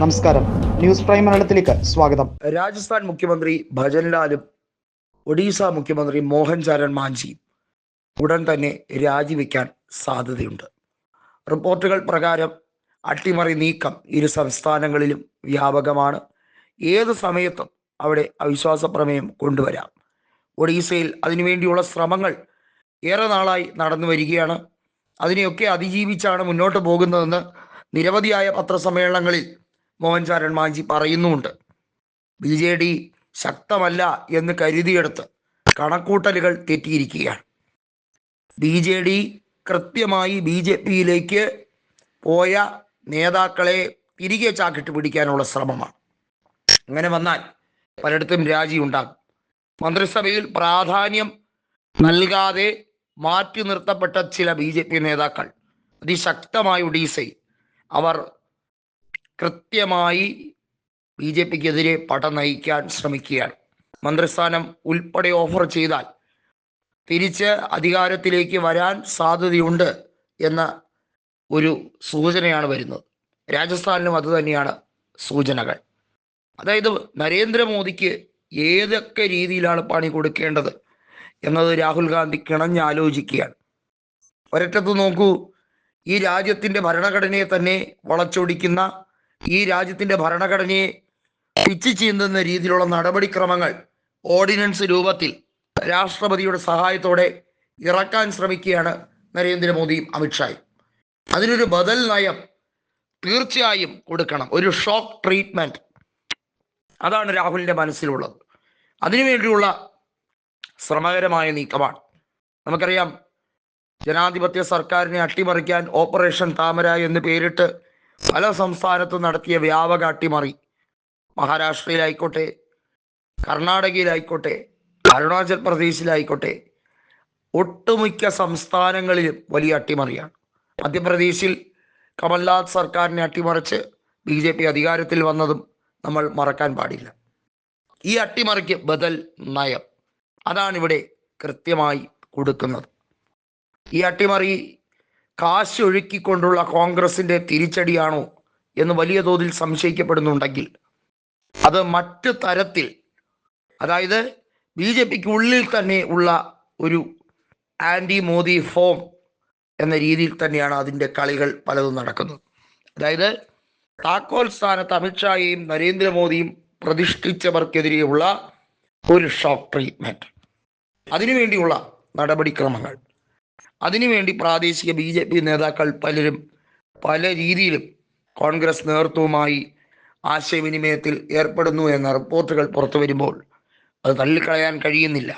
നമസ്കാരം. News prime മലയാളത്തിലേക്ക് സ്വാഗതം. രാജസ്ഥാൻ മുഖ്യമന്ത്രി ഭജൻലാലും ഒഡീസ മുഖ്യമന്ത്രി മോഹൻ ചരൺ മാഞ്ചിയും ഉടൻ തന്നെ രാജിവെക്കാൻ സാധ്യതയുണ്ട്. റിപ്പോർട്ടുകൾ പ്രകാരം അട്ടിമറി നീക്കം ഇരു സംസ്ഥാനങ്ങളിലും വ്യാപകമാണ്. ഏത് സമയത്തും അവിടെ അവിശ്വാസ പ്രമേയം കൊണ്ടുവരാം. ഒഡീസയിൽ അതിനുവേണ്ടിയുള്ള ശ്രമങ്ങൾ ഏറെ നാളായി നടന്നു വരികയാണ്. അതിനെയൊക്കെ അതിജീവിച്ചാണ് മുന്നോട്ട് പോകുന്നതെന്ന് നിരവധിയായ പത്രസമ്മേളനങ്ങളിൽ മോഹൻ ചാരൻ മാഞ്ചി പറയുന്നുമുണ്ട്. ബി ജെ ഡി ശക്തമല്ല എന്ന് കരുതിയെടുത്ത് കണക്കൂട്ടലുകൾ തെറ്റിയിരിക്കുകയാണ്. ബി ജെ ഡി കൃത്യമായി ബി ജെ പിയിലേക്ക് പോയ നേതാക്കളെ തിരികെ ചാക്കിട്ട് പിടിക്കാനുള്ള ശ്രമമാണ്. അങ്ങനെ വന്നാൽ പലയിടത്തും രാജി ഉണ്ടാകും. മന്ത്രിസഭയിൽ പ്രാധാന്യം നൽകാതെ മാറ്റി നിർത്തപ്പെട്ട ചില ബി ജെ പി നേതാക്കൾ അതിശക്തമായ ഒഡീസയിൽ അവർ കൃത്യമായി ബി ജെ പിക്കെതിരെ പട നയിക്കാൻ ശ്രമിക്കുകയാണ്. മന്ത്രിസ്ഥാനം ഉൾപ്പെടെ ഓഫർ ചെയ്താൽ തിരിച്ച് അധികാരത്തിലേക്ക് വരാൻ സാധ്യതയുണ്ട് എന്ന ഒരു സൂചനയാണ് വരുന്നത്. രാജസ്ഥാനിലും അതുതന്നെയാണ് സൂചനകൾ. അതായത് നരേന്ദ്രമോദിക്ക് ഏതൊക്കെ രീതിയിലാണ് പണി കൊടുക്കേണ്ടത് എന്നത് രാഹുൽ ഗാന്ധി കിണഞ്ഞാലോചിക്കുകയാണ്. ഒരറ്റത്ത് നോക്കൂ ഈ രാജ്യത്തിന്റെ ഭരണഘടനയെ തന്നെ വളച്ചൊടിക്കുന്ന ഈ രാജ്യത്തിന്റെ ഭരണഘടനയെ പിച്ചു ചീന്തുന്ന രീതിയിലുള്ള നടപടിക്രമങ്ങൾ ഓർഡിനൻസ് രൂപത്തിൽ രാഷ്ട്രപതിയുടെ സഹായത്തോടെ ഇറക്കാൻ ശ്രമിക്കുകയാണ് നരേന്ദ്രമോദിയും അമിത്ഷായും. അതിനൊരു ബദൽ നയം തീർച്ചയായും കൊടുക്കണം ഒരു ഷോക്ക് ട്രീറ്റ്മെന്റ് അതാണ് രാഹുലിന്റെ മനസ്സിലുള്ളത്. അതിനുവേണ്ടിയുള്ള ശ്രമകരമായ നീക്കമാണ്. നമുക്കറിയാം ജനാധിപത്യ സർക്കാരിനെ അട്ടിമറിക്കാൻ ഓപ്പറേഷൻ താമര എന്ന് പേരിട്ട് പല സംസ്ഥാനത്തും നടത്തിയ വ്യാപക അട്ടിമറി മഹാരാഷ്ട്രയിലായിക്കോട്ടെ കർണാടകയിലായിക്കോട്ടെ അരുണാചൽ പ്രദേശിലായിക്കോട്ടെ ഒട്ടുമിക്ക സംസ്ഥാനങ്ങളിലും വലിയ അട്ടിമറിയാണ്. മധ്യപ്രദേശിൽ കമൽനാഥ് സർക്കാരിനെ അട്ടിമറിച്ച് ബി ജെ പി അധികാരത്തിൽ വന്നതും നമ്മൾ മറക്കാൻ പാടില്ല. ഈ അട്ടിമറിക്ക് ബദൽ നയം. അതാണ് ഇവിടെ കൃത്യമായി കൊടുക്കുന്നത്. ഈ അട്ടിമറി കാശ് ഒഴുക്കിക്കൊണ്ടുള്ള കോൺഗ്രസിന്റെ തിരിച്ചടിയാണോ എന്ന് വലിയ തോതിൽ സംശയിക്കപ്പെടുന്നുണ്ടെങ്കിൽ അത് മറ്റു തരത്തിൽ അതായത് ബി ജെ പിക്ക് ഉള്ളിൽ തന്നെ ഉള്ള ഒരു ആന്റി മോദി ഫോം എന്ന രീതിയിൽ തന്നെയാണ് അതിന്റെ കളികൾ പലതും നടക്കുന്നത്. അതായത് താക്കോൽ സ്ഥാനത്ത് അമിത്ഷായെയും നരേന്ദ്രമോദിയും പ്രതിഷ്ഠിച്ചവർക്കെതിരെയുള്ള ഒരു ഷോക്ക് ട്രീറ്റ്മെന്റ്. അതിനുവേണ്ടിയുള്ള നടപടിക്രമങ്ങൾ. അതിനുവേണ്ടി പ്രാദേശിക ബി ജെ പി നേതാക്കൾ പലരും പല രീതിയിലും കോൺഗ്രസ് നേതൃത്വവുമായി ആശയവിനിമയത്തിൽ ഏർപ്പെടുന്നു എന്ന റിപ്പോർട്ടുകൾ പുറത്തു വരുമ്പോൾ അത് തള്ളിക്കളയാൻ കഴിയുന്നില്ല.